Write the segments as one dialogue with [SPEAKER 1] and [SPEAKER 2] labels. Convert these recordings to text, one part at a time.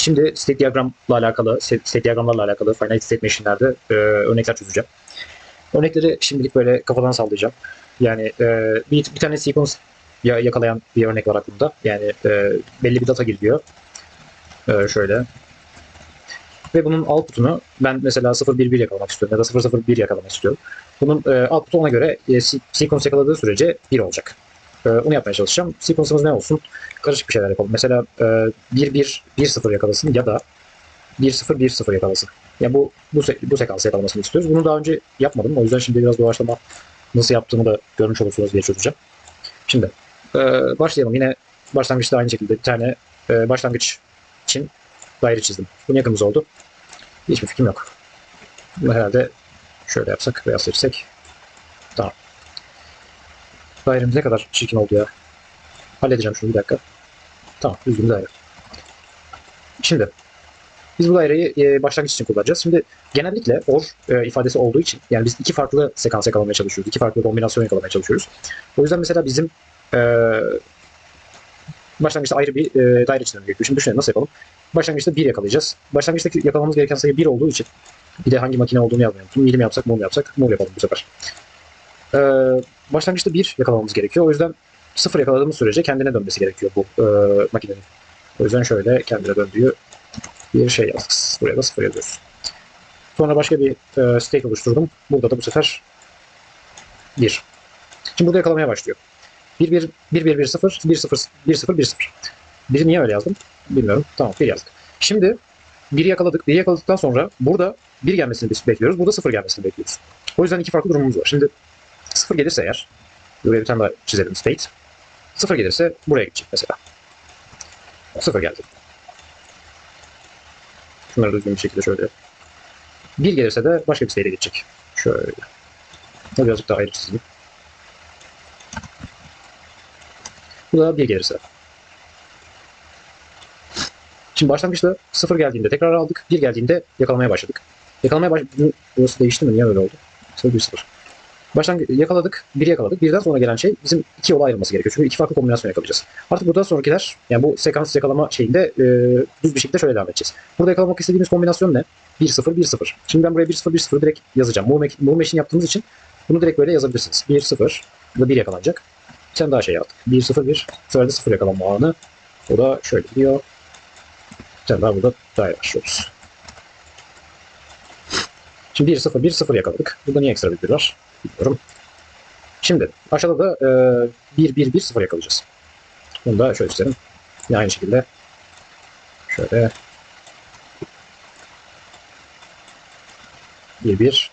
[SPEAKER 1] Şimdi state diagramla alakalı, state diagramlarla alakalı finite state machine'lerde e, örnekler çözeceğim. Örnekleri şimdilik böyle kafadan sallayacağım. Yani e, bir, bir tane sequence ya- yakalayan bir örnek var aklımda. Yani e, belli bir data giriliyor. E, şöyle. Ve bunun output'unu ben mesela 011 yakalamak istiyorum ya da 001 yakalamak istiyorum. Bunun e, output'u ona göre e, se- sequence yakaladığı sürece 1 olacak. E, onu yapmaya çalışacağım. Sequence'ımız ne olsun? Karışık bir şeyler yapalım. Mesela e, 1-1-1-0 yakalasın ya da 1-0-1-0 yakalasın. Ya bu bu, bu sekansı yakalamasını istiyoruz. Bunu daha önce yapmadım. O yüzden şimdi biraz doğaçlama nasıl yaptığımı da görmüş olursunuz diye çözeceğim. Şimdi e, başlayalım. Yine başlangıçta aynı şekilde bir tane e, başlangıç için daire çizdim. Bu yakınımız oldu? Hiçbir fikrim yok. Bunu herhalde şöyle yapsak veya seçsek. Tamam. Dairemiz ne kadar çirkin oldu ya. Halledeceğim şunu bir dakika. Tamam, düzgün daire. Şimdi biz bu daireyi e, başlangıç için kullanacağız. Şimdi genellikle or e, ifadesi olduğu için yani biz iki farklı sekans yakalamaya çalışıyoruz. iki farklı kombinasyon yakalamaya çalışıyoruz. O yüzden mesela bizim e, başlangıçta ayrı bir e, daire çizmemiz gerekiyor. Şimdi düşünelim nasıl yapalım? Başlangıçta 1 yakalayacağız. Başlangıçtaki yakalamamız gereken sayı 1 olduğu için bir de hangi makine olduğunu yazmayalım. Mili mi yapsak, mol mu yapsak? Mol yapalım bu sefer. E, başlangıçta 1 yakalamamız gerekiyor. O yüzden 0 yakaladığımız sürece kendine dönmesi gerekiyor bu e, makinenin. O yüzden şöyle kendine döndüğü bir şey yazdık. Buraya da 0 yazıyoruz. Sonra başka bir e, state oluşturdum. Burada da bu sefer 1. Şimdi burada yakalamaya başlıyor. 1 1 1 1 1 0 1 0 1 0 1 0. Biri niye öyle yazdım? Bilmiyorum. Tamam 1 yazdık. Şimdi 1'i yakaladık. 1'i yakaladıktan sonra burada 1 gelmesini bekliyoruz. Burada 0 gelmesini bekliyoruz. O yüzden iki farklı durumumuz var. Şimdi 0 gelirse eğer buraya bir tane daha çizelim state. 0 gelirse buraya gidecek mesela. 0 geldi. Şunları düzgün bir şekilde şöyle. 1 gelirse de başka bir state'e gidecek. Şöyle. Bunu birazcık daha ayrı çizeyim. Bu da 1 gelirse. Şimdi başlangıçta 0 geldiğinde tekrar aldık. 1 geldiğinde yakalamaya başladık. Yakalamaya baş... Bu- Burası değişti mi? Niye öyle oldu? 0 1 0. Başlangıç yakaladık. 1'i yakaladık. Birden sonra gelen şey bizim iki yola ayrılması gerekiyor. Çünkü iki farklı kombinasyon yakalayacağız. Artık buradan sonrakiler yani bu sekans yakalama şeyinde e, düz bir şekilde şöyle devam edeceğiz. Burada yakalamak istediğimiz kombinasyon ne? 1-0, 1-0. Şimdi ben buraya 1-0, 1-0 direkt yazacağım. Move, Mach- move Machine yaptığımız için bunu direkt böyle yazabilirsiniz. 1-0, burada 1 yakalanacak. Tane daha şey yaptık. 1-0, 1. Bu sefer de 0 yakalanma anı. O da şöyle. Bir tane daha burada daire başlıyoruz. Şimdi 1-0, 1-0 yakaladık. Burada niye ekstra bir 1 var? Bilmiyorum. Şimdi aşağıda da e, 1-1-1-0 yakalayacağız. Bunu da şöyle çizelim. Yine aynı şekilde şöyle 1-1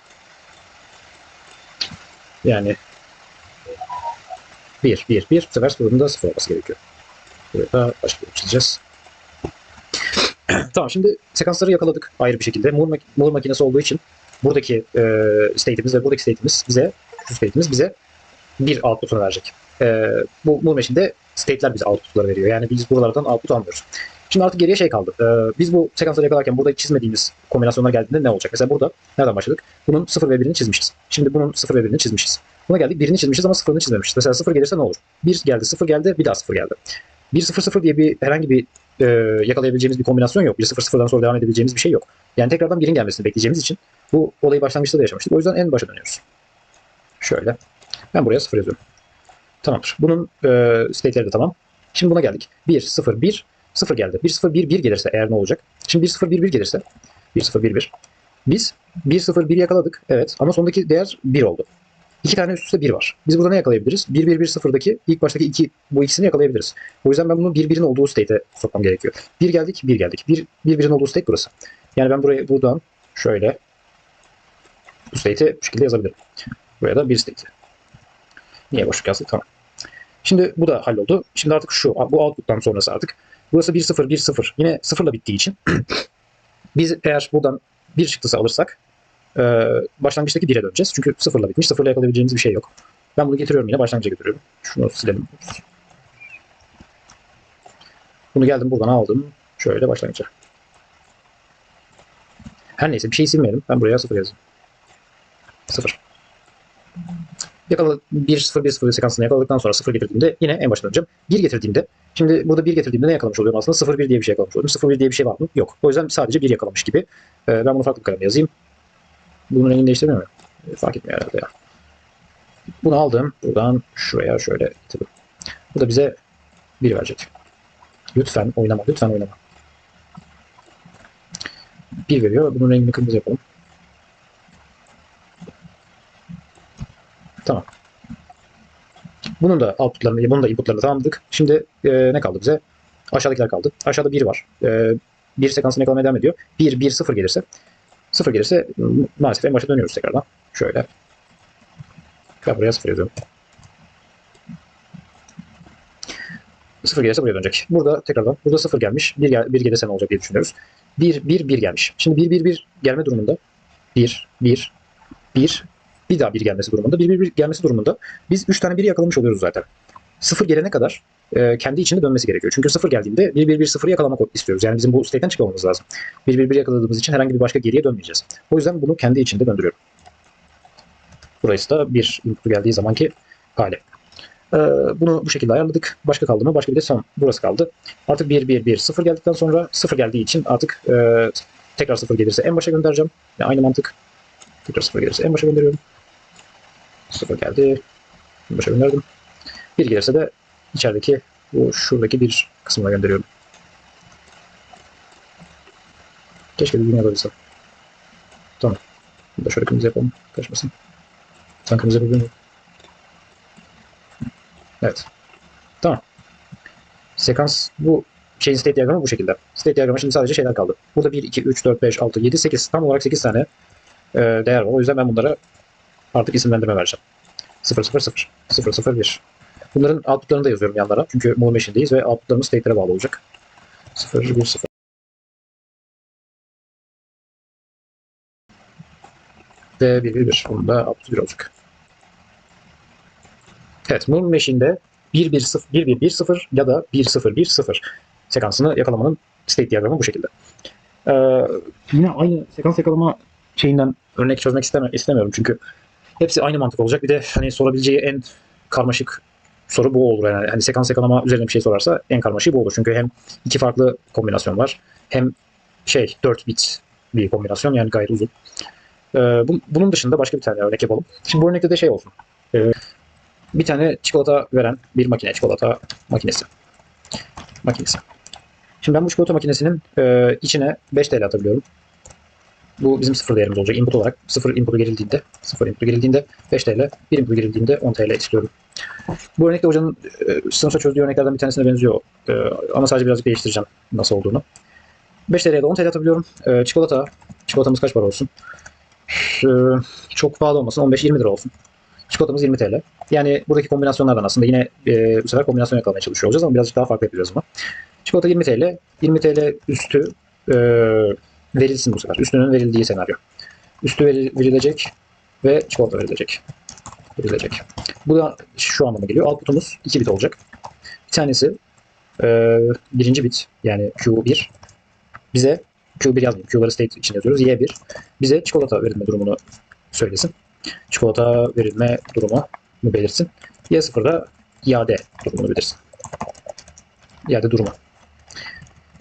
[SPEAKER 1] yani 1 1 1 bu sefer durumda 0 olması gerekiyor. Buraya da başka bir çizeceğiz. tamam şimdi sekansları yakaladık ayrı bir şekilde. Moore, mak- Moore makinesi olduğu için buradaki e, state'imiz ve buradaki state'imiz bize şu state'imiz bize bir output'unu verecek. E, bu Moore Machine'de state'ler bize output'ları veriyor. Yani biz buralardan output almıyoruz. Şimdi artık geriye şey kaldı. E, biz bu sekansları yakalarken burada çizmediğimiz kombinasyonlar geldiğinde ne olacak? Mesela burada nereden başladık? Bunun 0 ve 1'ini çizmişiz. Şimdi bunun 0 ve 1'ini çizmişiz. Buna geldik 1'ini çizmişiz ama 0'ını çizmemişiz. Mesela 0 gelirse ne olur? 1 geldi, 0 geldi, bir daha 0 geldi. 1 0 0 diye bir herhangi bir e, yakalayabileceğimiz bir kombinasyon yok. 1 0 0'dan sonra devam edebileceğimiz bir şey yok. Yani tekrardan 1'in gelmesini bekleyeceğimiz için bu olayı başlangıçta da yaşamıştık. O yüzden en başa dönüyoruz. Şöyle. Ben buraya 0 yazıyorum. Tamamdır. Bunun e, state'leri de tamam. Şimdi buna geldik. 1 0 1 0 geldi. 1 0 1 1 gelirse eğer ne olacak? Şimdi 1 0 1 1 gelirse 1 0 1 1 biz 1 0 1 yakaladık. Evet ama sondaki değer 1 oldu. İki tane üst üste 1 var. Biz burada ne yakalayabiliriz? 1 1 1 0'daki ilk baştaki iki bu ikisini yakalayabiliriz. O yüzden ben bunu 1 1'in olduğu state'e sokmam gerekiyor. 1 geldik, 1 geldik. 1 1 1'in olduğu state burası. Yani ben burayı buradan şöyle bu state'i bu şekilde yazabilirim. Buraya da 1 state. Niye boşluk yazdık? Tamam. Şimdi bu da halloldu. Şimdi artık şu, bu output'tan sonrası artık. Burası 1 0 1 0. Yine 0 ile bittiği için biz eğer buradan bir çıktısı alırsak e, başlangıçtaki 1'e döneceğiz. Çünkü 0 ile bitmiş. 0 ile yakalayabileceğimiz bir şey yok. Ben bunu getiriyorum yine başlangıca götürüyorum. Şunu silelim. Bunu geldim buradan aldım. Şöyle başlangıca. Her neyse bir şey silmeyelim. Ben buraya 0 yazayım. 0. Yakaladık 1 0 1 0 sekansını yakaladıktan sonra 0 getirdiğimde yine en başa döneceğim. 1 getirdiğimde Şimdi burada 1 getirdiğimde ne yakalamış oluyorum aslında? 0-1 diye bir şey yakalamış oluyorum. 0-1 diye bir şey var mı? Yok. O yüzden sadece 1 yakalamış gibi. Ee, ben bunu farklı bir kalemle yazayım. Bunun rengini değiştirmiyor muyum? Ee, fark etmiyor herhalde ya. Bunu aldım. Buradan şuraya şöyle getirdim. Bu da bize 1 verecek. Lütfen oynama. Lütfen oynama. 1 veriyor. Bunun rengini kırmızı yapalım. Tamam. Bunun da outputlarını, bunun da inputlarını tamamladık. Şimdi e, ne kaldı bize? Aşağıdakiler kaldı. Aşağıda 1 var. E, bir sekansını yakalamaya devam ediyor. 1, 1, 0 gelirse 0 gelirse maalesef en başa dönüyoruz tekrardan. Şöyle. Ben buraya 0 yazıyorum. 0 gelirse buraya dönecek. Burada tekrardan burada 0 gelmiş. 1, gel, 1 gelirse ne olacak diye düşünüyoruz. 1, 1, 1 gelmiş. Şimdi 1, 1, 1 gelme durumunda 1, 1, 1, bir daha 1 gelmesi durumunda, 1, 1, 1 gelmesi durumunda biz 3 tane 1 yakalamış oluyoruz zaten. 0 gelene kadar e, kendi içinde dönmesi gerekiyor. Çünkü 0 geldiğinde 1, 1, 1, 0'ı yakalamak istiyoruz. Yani bizim bu state'den çıkmamamız lazım. 1, 1, 1 yakaladığımız için herhangi bir başka geriye dönmeyeceğiz. O yüzden bunu kendi içinde döndürüyorum. Burası da 1 input geldiği zamanki hali. Ee, bunu bu şekilde ayarladık. Başka kaldı mı? Başka bir de son. Burası kaldı. Artık 1, 1, 1, 0 geldikten sonra 0 geldiği için artık e, tekrar 0 gelirse en başa göndereceğim. Yani aynı mantık. Tekrar 0 gelirse en başa gönderiyorum. 0 geldi. En başa gönderdim. 1 gelirse de içerideki bu şuradaki bir kısmına gönderiyorum. Keşke düzgün yapabilsem. Tamam. Bunu da şöyle kırmızı yapalım. Kaçmasın. Sen kırmızı yapabiliyor musun? Evet. Tamam. Sekans bu şeyin state diyagramı bu şekilde. State diyagramı şimdi sadece şeyler kaldı. Burada 1, 2, 3, 4, 5, 6, 7, 8. Tam olarak 8 tane e, değer var. O yüzden ben bunlara artık isimlendirme vereceğim. 0, 0, 0, 0, 0, 1. Bunların outputlarını da yazıyorum yanlara. Çünkü Moore Machine'deyiz ve outputlarımız state'lere bağlı olacak. 0, 1, 0. Ve 1, 1, 1. Bunun da output 1 olacak. Evet, Moon Machine'de 1, 1, 0, 1, 1, 1, 0 ya da 1, 0, 1, 0 sekansını yakalamanın state diyagramı bu şekilde. Ee, yine aynı sekans yakalama şeyinden örnek çözmek istemiyorum çünkü hepsi aynı mantık olacak. Bir de hani sorabileceği en karmaşık soru bu olur. Yani hani sekans yakalama üzerine bir şey sorarsa en karmaşık bu olur. Çünkü hem iki farklı kombinasyon var. Hem şey 4 bit bir kombinasyon yani gayet uzun. Ee, bu- bunun dışında başka bir tane örnek yapalım. Şimdi bu örnekte de şey olsun. Ee, bir tane çikolata veren bir makine, çikolata makinesi. Makinesi. Şimdi ben bu çikolata makinesinin e, içine 5 TL atabiliyorum. Bu bizim sıfır değerimiz olacak. Input olarak sıfır input'u girildiğinde, sıfır input'u girildiğinde 5 TL, 1 input'u girildiğinde 10 TL istiyorum. Bu örnekte hocanın e, sınıfta çözdüğü örneklerden bir tanesine benziyor. E, ama sadece birazcık değiştireceğim nasıl olduğunu. 5 TL'ye de 10 TL atabiliyorum. E, çikolata, çikolatamız kaç para olsun? E, çok pahalı olmasın, 15-20 lira olsun. Çikolatamız 20 TL. Yani buradaki kombinasyonlardan aslında yine e, bu sefer kombinasyon yakalamaya çalışıyor olacağız ama birazcık daha farklı yapacağız ama. Çikolata 20 TL. 20 TL üstü e, verilsin bu sefer. Üstünün verildiği senaryo. Üstü veri- verilecek ve çikolata verilecek. Verilecek. Bu da şu anlama geliyor. Output'umuz 2 bit olacak. Bir tanesi e, birinci bit yani Q1 bize Q1 yazmıyor. Q'ları state için yazıyoruz. Y1 bize çikolata verilme durumunu söylesin. Çikolata verilme durumu belirsin. Y0 da iade durumunu belirsin. İade durumu.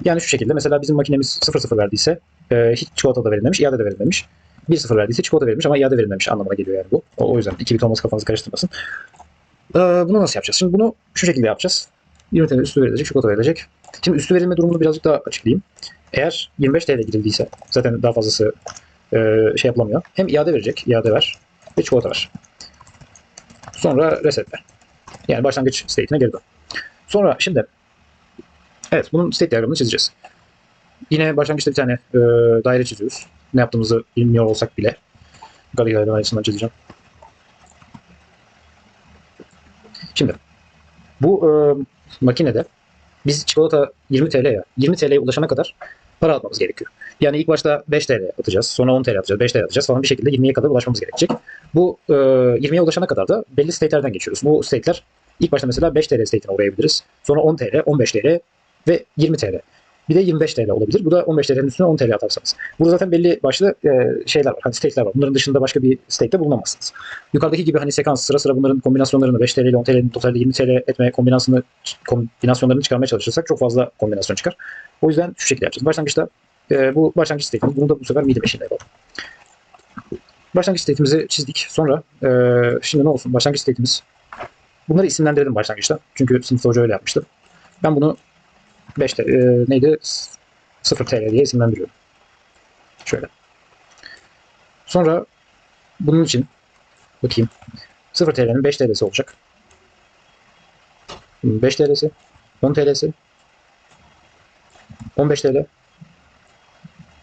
[SPEAKER 1] Yani şu şekilde mesela bizim makinemiz 0-0 verdiyse e, hiç çikolata da verilmemiş, iade de verilmemiş. 1-0 verdiyse çikolata verilmiş ama iade verilmemiş anlamına geliyor yani bu. O, o yüzden 2 bit olması kafanızı karıştırmasın. E, bunu nasıl yapacağız? Şimdi bunu şu şekilde yapacağız. 20 TL üstü verilecek, çikolata verilecek. Şimdi üstü verilme durumunu birazcık daha açıklayayım. Eğer 25 TL girildiyse zaten daha fazlası e, şey yapılamıyor. Hem iade verecek, iade ver ve çikolata ver. Sonra resetle. Yani başlangıç state'ine geri dön. Sonra şimdi evet bunun state diyagramını çizeceğiz. Yine başlangıçta bir tane e, daire çiziyoruz. Ne yaptığımızı bilmiyor olsak bile. Gadigal'den aynısından çizeceğim. Şimdi bu e, makinede biz çikolata 20 TL ya 20 TL'ye ulaşana kadar para atmamız gerekiyor. Yani ilk başta 5 TL atacağız, sonra 10 TL atacağız, 5 TL atacağız falan bir şekilde 20'ye kadar ulaşmamız gerekecek. Bu e, 20'ye ulaşana kadar da belli state'lerden geçiyoruz. Bu state'ler ilk başta mesela 5 TL state'ine uğrayabiliriz. Sonra 10 TL, 15 TL ve 20 TL. Bir de 25 TL olabilir. Bu da 15 TL'nin üstüne 10 TL atarsanız. Burada zaten belli başlı e, şeyler var. Hani state'ler var. Bunların dışında başka bir state'te bulunamazsınız. Yukarıdaki gibi hani sekans sıra sıra bunların kombinasyonlarını 5 TL ile 10 TL'nin totalde 20 TL etme kombinasyonunu, kombinasyonlarını çıkarmaya çalışırsak çok fazla kombinasyon çıkar. O yüzden şu şekilde yapacağız. Başlangıçta e, bu başlangıç state'imiz. Bunu da bu sefer midi meşinle yapalım. Başlangıç state'imizi çizdik. Sonra e, şimdi ne olsun? Başlangıç state'imiz Bunları isimlendirelim başlangıçta. Çünkü sınıfta hoca öyle yapmıştı. Ben bunu 5 TL, e, neydi? 0 TL diye isimlendiriyorum. Şöyle. Sonra bunun için bakayım. 0 TL'nin 5 TL'si olacak. 5 TL'si, 10 TL'si, 15 TL.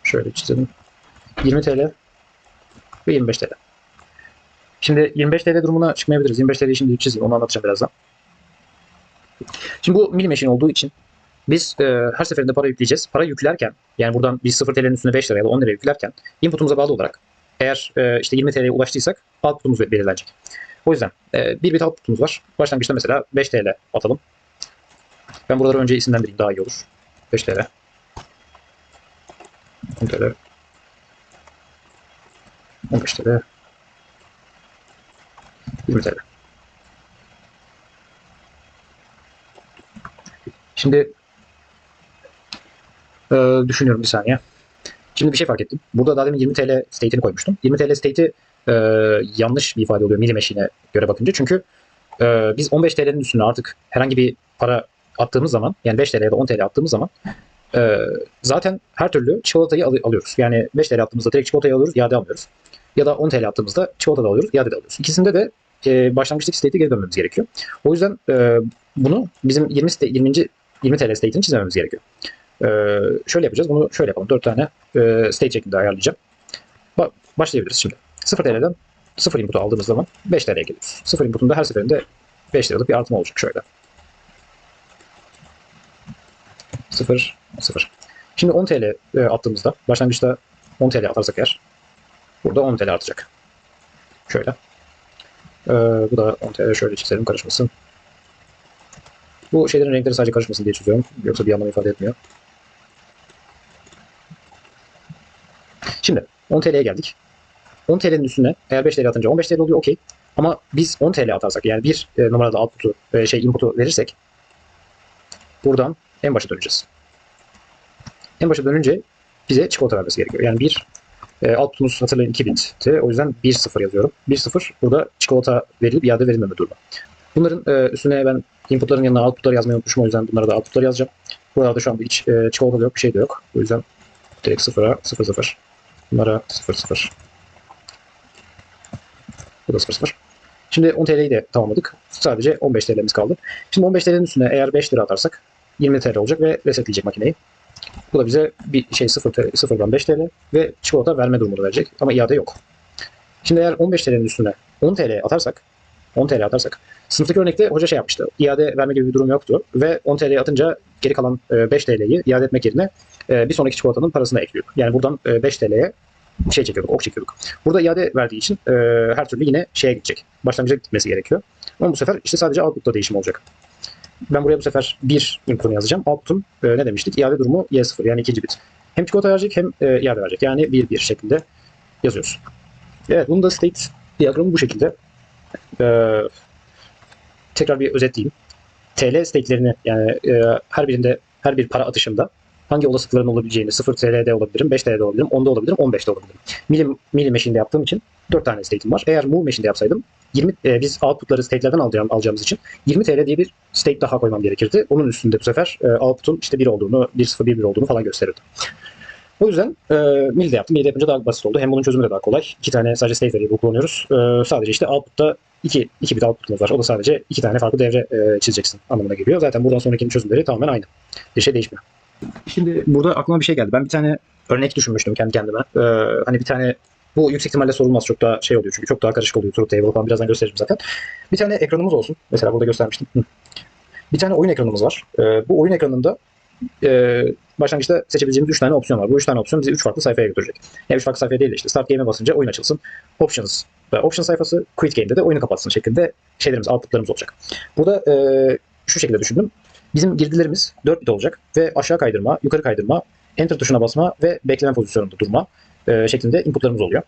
[SPEAKER 1] Şöyle çizelim. 20 TL ve 25 TL. Şimdi 25 TL durumuna çıkmayabiliriz. 25 TL'yi şimdi çizeyim. Onu anlatacağım birazdan. Şimdi bu mini machine olduğu için biz e, her seferinde para yükleyeceğiz. Para yüklerken yani buradan biz 0 TL'nin üstüne 5 lira ya da 10 lira yüklerken inputumuza bağlı olarak eğer e, işte 20 TL'ye ulaştıysak outputumuz belirlenecek. O yüzden e, bir bit outputumuz var. Başlangıçta mesela 5 TL atalım. Ben buraları önce isimlendireyim daha iyi olur. 5 TL. 10 TL. 15 TL. 20 TL. Şimdi e, düşünüyorum bir saniye. Şimdi bir şey fark ettim. Burada daha demin 20 TL state'ini koymuştum. 20 TL state'i e, yanlış bir ifade oluyor mini machine'e göre bakınca. Çünkü e, biz 15 TL'nin üstüne artık herhangi bir para attığımız zaman yani 5 TL ya da 10 TL attığımız zaman e, zaten her türlü çikolatayı al- alıyoruz. Yani 5 TL attığımızda direkt çikolatayı alıyoruz, iade almıyoruz. Ya da 10 TL attığımızda çikolata da alıyoruz, iade de alıyoruz. İkisinde de e, başlangıçtaki state'e geri dönmemiz gerekiyor. O yüzden e, bunu bizim 20 sta- 20. 20 TL state'ini çizmemiz gerekiyor. E, şöyle yapacağız. Bunu şöyle yapalım. 4 tane e, state şeklinde ayarlayacağım. Ba- başlayabiliriz şimdi. 0 TL'den 0 input'u aldığımız zaman 5 TL'ye geliyoruz. 0 input'unda her seferinde 5 liralık bir artım olacak şöyle. 0 0. Şimdi 10 TL e, attığımızda başlangıçta 10 TL atarsak eğer burada 10 TL artacak. Şöyle. Ee, bu da 10 TL şöyle çizelim karışmasın. Bu şeylerin renkleri sadece karışmasın diye çiziyorum. Yoksa bir anlam ifade etmiyor. Şimdi 10 TL'ye geldik. 10 TL'nin üstüne eğer 5 TL atınca 15 TL oluyor okey. Ama biz 10 TL atarsak yani bir e, numarada output'u e, şey input'u verirsek buradan en başa döneceğiz. En başa dönünce bize çikolata vermesi gerekiyor. Yani bir e, output'umuz hatırlayın 2 bitti. O yüzden 1-0 yazıyorum. 1-0 burada çikolata verilip iade verilmeme durumu. Bunların e, üstüne ben inputların yanına outputları yazmayı unutmuşum. O yüzden bunlara da outputları yazacağım. Buralarda şu anda hiç e, çikolata yok, bir şey de yok. O yüzden direkt 0'a 0-0. Bunlara 0-0. Bu da 0-0. Şimdi 10 TL'yi de tamamladık. Sadece 15 TL'miz kaldı. Şimdi 15 TL'nin üstüne eğer 5 lira atarsak 20 TL olacak ve resetleyecek makineyi. Bu da bize bir şey 0 TL, 0'dan 5 TL ve çikolata verme durumunu verecek ama iade yok. Şimdi eğer 15 TL'nin üstüne 10 TL atarsak 10 TL atarsak sınıftaki örnekte hoca şey yapmıştı. İade verme gibi bir durum yoktu ve 10 TL atınca geri kalan e, 5 TL'yi iade etmek yerine e, bir sonraki çikolatanın parasını ekliyorduk. Yani buradan e, 5 TL'ye şey çekiyorduk, ok çekiyorduk. Burada iade verdiği için e, her türlü yine şeye gidecek. Başlangıca gitmesi gerekiyor. Ama bu sefer işte sadece output'ta değişim olacak. Ben buraya bu sefer bir input'unu yazacağım. Output'un e, ne demiştik? İade durumu Y0 yani ikinci bit. Hem çikolata verecek hem e, iade verecek. Yani 1 1 şeklinde yazıyoruz. Evet bunun da state diyagramı bu şekilde. Ee, tekrar bir özetleyeyim. TL stake'lerini yani e, her birinde her bir para atışında hangi olasılıkların olabileceğini 0 TL'de olabilirim, 5 TL'de olabilirim, 10'da olabilirim, 15'te olabilirim. Milim, Mili Machine'de yaptığım için 4 tane state'im var. Eğer Move Machine'de yapsaydım 20 e, biz output'ları state'lerden alacağım, alacağımız için 20 TL diye bir state daha koymam gerekirdi. Onun üstünde bu sefer e, output'un işte 1 olduğunu, 1 0 1 1 olduğunu falan gösterirdi. O yüzden e, Mil'de yaptım. Mil'de yapınca daha basit oldu. Hem bunun çözümü de daha kolay. İki tane sadece state variable kullanıyoruz. E, sadece işte output'ta iki, iki bit output'umuz var. O da sadece iki tane farklı devre e, çizeceksin anlamına geliyor. Zaten buradan sonraki çözümleri tamamen aynı. Bir şey değişmiyor. Şimdi burada aklıma bir şey geldi. Ben bir tane örnek düşünmüştüm kendi kendime. E, hani bir tane bu yüksek ihtimalle sorulmaz. Çok daha şey oluyor çünkü çok daha karışık oluyor. Truth table falan birazdan göstereceğim zaten. Bir tane ekranımız olsun. Mesela burada göstermiştim. Bir tane oyun ekranımız var. E, bu oyun ekranında e, başlangıçta seçebileceğimiz 3 tane opsiyon var. Bu 3 tane opsiyon bizi 3 farklı sayfaya götürecek. Yani 3 farklı sayfaya değil de işte Start Game'e basınca oyun açılsın. Options ve Option sayfası Quit Game'de de oyunu kapatsın şeklinde şeylerimiz, outputlarımız olacak. Burada e, şu şekilde düşündüm. Bizim girdilerimiz 4 bit olacak ve aşağı kaydırma, yukarı kaydırma, enter tuşuna basma ve bekleme pozisyonunda durma e, şeklinde inputlarımız oluyor.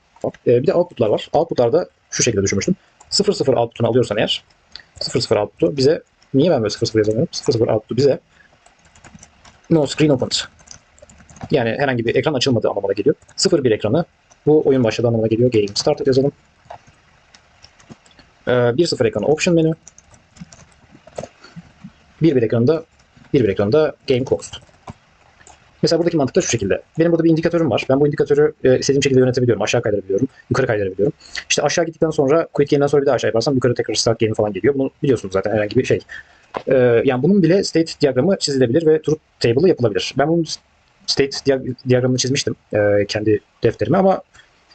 [SPEAKER 1] E, bir de outputlar var. Outputlarda şu şekilde düşünmüştüm. 00 output'unu alıyorsan eğer 00 output'u bize niye ben böyle 00 yazamıyorum? 00 output'u bize no screen opened. Yani herhangi bir ekran açılmadığı anlamına geliyor. 01 ekranı bu oyun başladığı anlamına geliyor. Game started yazalım. Ee, 1.0 ekranı option menü. 1.1 ekranında 1.1 ekranında game closed. Mesela buradaki mantık da şu şekilde. Benim burada bir indikatörüm var. Ben bu indikatörü e, istediğim şekilde yönetebiliyorum. Aşağı kaydırabiliyorum. Yukarı kaydırabiliyorum. İşte aşağı gittikten sonra quit game'den sonra bir daha aşağı yaparsam yukarı tekrar start game falan geliyor. Bunu biliyorsunuz zaten herhangi bir şey. Ee, yani bunun bile state diyagramı çizilebilir ve truth table'ı yapılabilir. Ben bunun state diya- diyagramını çizmiştim e, kendi defterime ama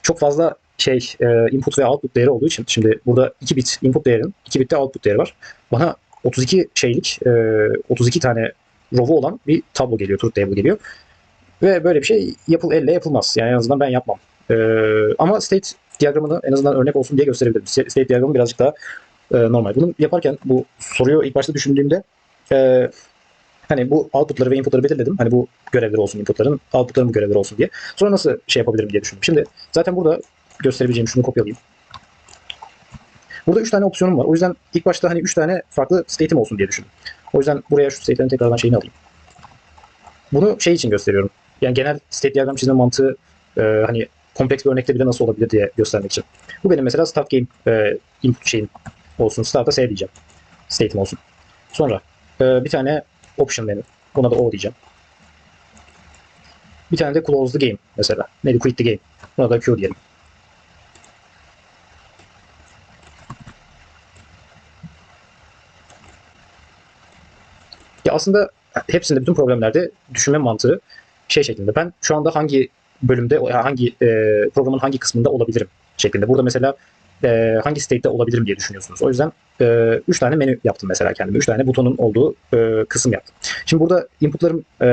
[SPEAKER 1] çok fazla şey e, input ve output değeri olduğu için şimdi burada 2 bit input değerinin 2 bit de output değeri var. Bana 32 şeylik e, 32 tane row'u olan bir tablo geliyor, truth table geliyor. Ve böyle bir şey yapıl elle yapılmaz. Yani en azından ben yapmam. E, ama state diyagramını en azından örnek olsun diye gösterebilirim. State diyagramı birazcık daha e, normal. Bunu yaparken bu soruyu ilk başta düşündüğümde e, hani bu outputları ve inputları belirledim. Hani bu görevleri olsun inputların, outputların bu görevleri olsun diye. Sonra nasıl şey yapabilirim diye düşündüm. Şimdi zaten burada gösterebileceğim şunu kopyalayayım. Burada 3 tane opsiyonum var. O yüzden ilk başta hani 3 tane farklı state'im olsun diye düşündüm. O yüzden buraya şu state'lerin tekrardan şeyini alayım. Bunu şey için gösteriyorum. Yani genel state diyagram çizme mantığı e, hani kompleks bir örnekte bile nasıl olabilir diye göstermek için. Bu benim mesela start game e, input şeyim olsun. Start'a S diyeceğim. State'im olsun. Sonra e, bir tane option menü. Buna da O diyeceğim. Bir tane de close the game mesela. Neydi? Quit the game. Buna da Q diyelim. Ya aslında hepsinde bütün problemlerde düşünme mantığı şey şeklinde. Ben şu anda hangi bölümde, hangi e, programın hangi kısmında olabilirim şeklinde. Burada mesela e, hangi state'te olabilirim diye düşünüyorsunuz. O yüzden 3 tane menü yaptım mesela kendime. 3 tane butonun olduğu e, kısım yaptım. Şimdi burada inputlarım e,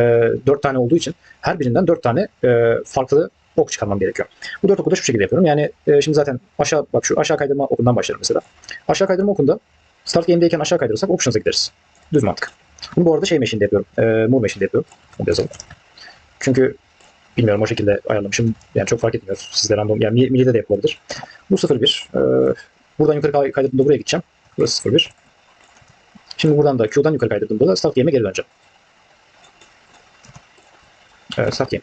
[SPEAKER 1] 4 tane olduğu için her birinden 4 tane e, farklı ok çıkarmam gerekiyor. Bu 4 oku da şu şekilde yapıyorum. Yani e, şimdi zaten aşağı bak şu aşağı kaydırma okundan başlarım mesela. Aşağı kaydırma okunda start game'deyken aşağı kaydırırsak options'a gideriz. Düz mantık. Bunu bu arada şey meşinde yapıyorum. E, Moore meşinde yapıyorum. Onu yazalım. Çünkü bilmiyorum o şekilde ayarlamışım. Yani çok fark etmiyor. Sizde random. Yani Mi- Milli'de de yapılabilir. Bu 01. Ee, buradan yukarı kay- kaydırdığımda buraya gideceğim. Burası 01. Şimdi buradan da Q'dan yukarı kaydırdığımda da start game'e geri döneceğim. Ee, start game.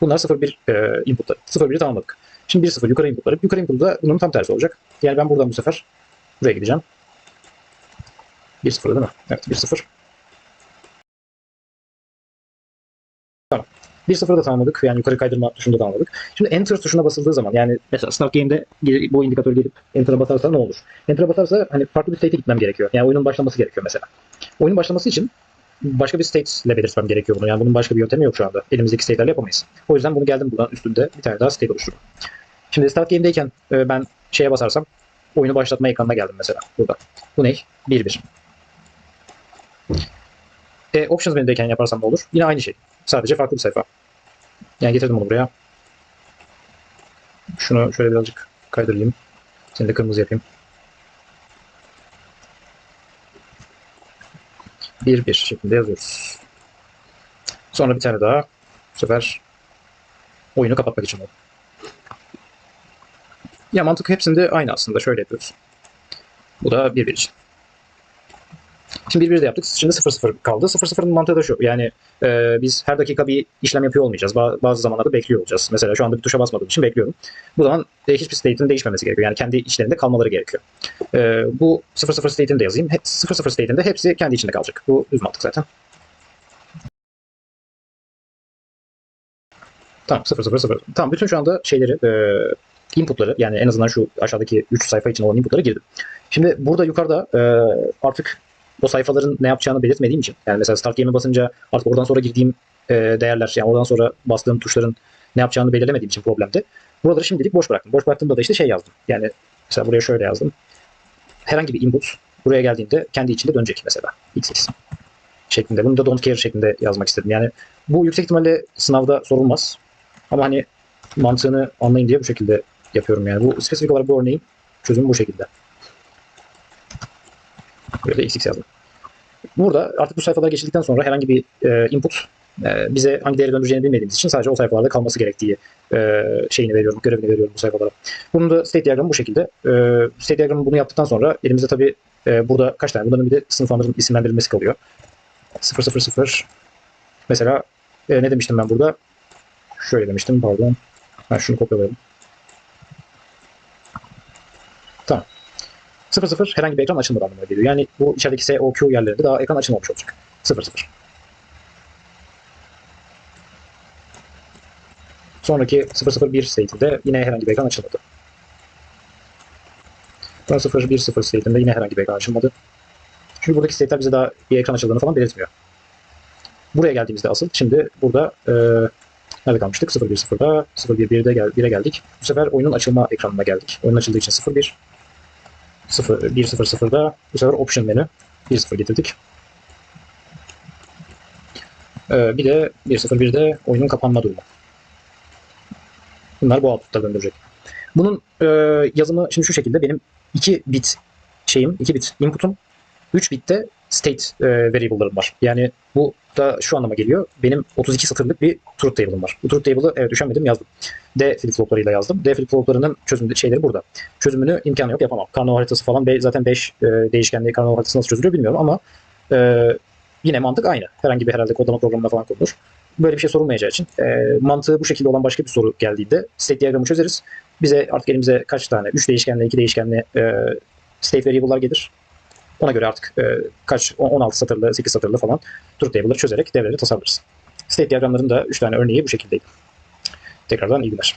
[SPEAKER 1] Bunlar 01 e, inputlar. 01'i tamamladık. Şimdi 1-0 yukarı inputları. Yukarı input'u da bunun tam tersi olacak. Yani ben buradan bu sefer buraya gideceğim. 1-0 değil mi? Evet 1-0. 1-0'da tamamladık. Yani yukarı kaydırma tuşunu da tamamladık. Şimdi Enter tuşuna basıldığı zaman yani mesela Start Game'de bu indikatör gelip Enter'a basarsa ne olur? Enter'a basarsa hani farklı bir state'e gitmem gerekiyor. Yani oyunun başlaması gerekiyor mesela. Oyunun başlaması için başka bir state ile belirtmem gerekiyor bunu. Yani bunun başka bir yöntemi yok şu anda. Elimizdeki state'lerle yapamayız. O yüzden bunu geldim buradan üstünde bir tane daha state oluşturdum. Şimdi Start Game'deyken e, ben şeye basarsam oyunu başlatma ekranına geldim mesela burada. Bu ne? 1-1. E, Options menüdeyken yaparsam ne olur? Yine aynı şey. Sadece farklı bir sayfa. Yani getirdim onu buraya. Şunu şöyle birazcık kaydırayım. Seni de kırmızı yapayım. Bir bir şeklinde yazıyoruz. Sonra bir tane daha. Bu sefer oyunu kapatmak için oldu. Ya mantık hepsinde aynı aslında. Şöyle yapıyoruz. Bu da bir bir için. Şimdi 1-1 de yaptık. Şimdi 0-0 kaldı. 0-0'ın mantığı da şu. Yani e, biz her dakika bir işlem yapıyor olmayacağız. Ba- bazı zamanlarda bekliyor olacağız. Mesela şu anda bir tuşa basmadığım için bekliyorum. Bu zaman e, hiçbir state'in değişmemesi gerekiyor. Yani kendi içlerinde kalmaları gerekiyor. E, bu 0-0 state'ini de yazayım. He- 0-0 state'inde hepsi kendi içinde kalacak. Bu düz mantık zaten. Tamam 0-0-0. Tamam bütün şu anda şeyleri e, inputları yani en azından şu aşağıdaki 3 sayfa için olan inputları girdim. Şimdi burada yukarıda e, artık o sayfaların ne yapacağını belirtmediğim için yani mesela start game'e basınca artık oradan sonra girdiğim e, değerler yani oradan sonra bastığım tuşların ne yapacağını belirlemediğim için problemdi. Buraları şimdilik boş bıraktım. Boş bıraktığımda da işte şey yazdım. Yani mesela buraya şöyle yazdım. Herhangi bir input buraya geldiğinde kendi içinde dönecek mesela. x şeklinde. Bunu da don't care şeklinde yazmak istedim. Yani bu yüksek ihtimalle sınavda sorulmaz. Ama hani mantığını anlayın diye bu şekilde yapıyorum yani. Bu spesifik olarak bu örneğin çözümü bu şekilde. Buraya da yazdım. Burada artık bu sayfalara geçildikten sonra herhangi bir e, input e, bize hangi değeri döndüreceğini bilmediğimiz için sadece o sayfalarda kalması gerektiği e, şeyini veriyorum, görevini veriyorum bu sayfalara. Bunun da state diagramı bu şekilde. E, state diagramı bunu yaptıktan sonra elimizde tabii e, burada kaç tane? Bunların bir de sınıflandırım isimlendirilmesi kalıyor. 000 Mesela e, ne demiştim ben burada? Şöyle demiştim pardon. Ben şunu kopyalayalım. Tamam. 00 herhangi bir ekran açılmadı anlamına geliyor. Yani bu içerideki S, O, Q yerlerinde daha ekran açılmamış olacak. 00. Sonraki 001 state'inde yine herhangi bir ekran açılmadı. Sonra 010 state'inde yine herhangi bir ekran açılmadı. Çünkü buradaki state'ler bize daha bir ekran açıldığını falan belirtmiyor. Buraya geldiğimizde asıl şimdi burada e, nerede kalmıştık? 010'da, 011'de gel, 1'e geldik. Bu sefer oyunun açılma ekranına geldik. Oyunun açıldığı için 01. 0, 1.0.0'da bu sefer option menü 1.0 getirdik. Ee, bir de 1.0.1'de oyunun kapanma durumu. Bunlar bu output'ta döndürecek. Bunun e, yazımı şimdi şu şekilde benim 2 bit şeyim, 2 bit input'um, 3 bitte state e, variable'larım var. Yani bu da şu anlama geliyor. Benim 32 satırlık bir truth table'ım var. Bu truth table'ı evet üşenmedim yazdım. D flip floplarıyla yazdım. D flip floplarının çözüm şeyleri burada. Çözümünü imkanı yok yapamam. Karnaval haritası falan be- zaten 5 e, değişkenli karnaval haritası nasıl çözülüyor bilmiyorum ama e, yine mantık aynı. Herhangi bir herhalde kodlama programına falan konulur. Böyle bir şey sorulmayacağı için e, mantığı bu şekilde olan başka bir soru geldiğinde state diyagramı çözeriz. Bize artık elimize kaç tane 3 değişkenli 2 değişkenli e, state variable'lar gelir. Ona göre artık e, kaç 16 satırlı 8 satırlı falan truth table'ları çözerek devreleri tasarlarız. State diyagramların da 3 tane örneği bu şekildeydi. Tekrardan iyi günler.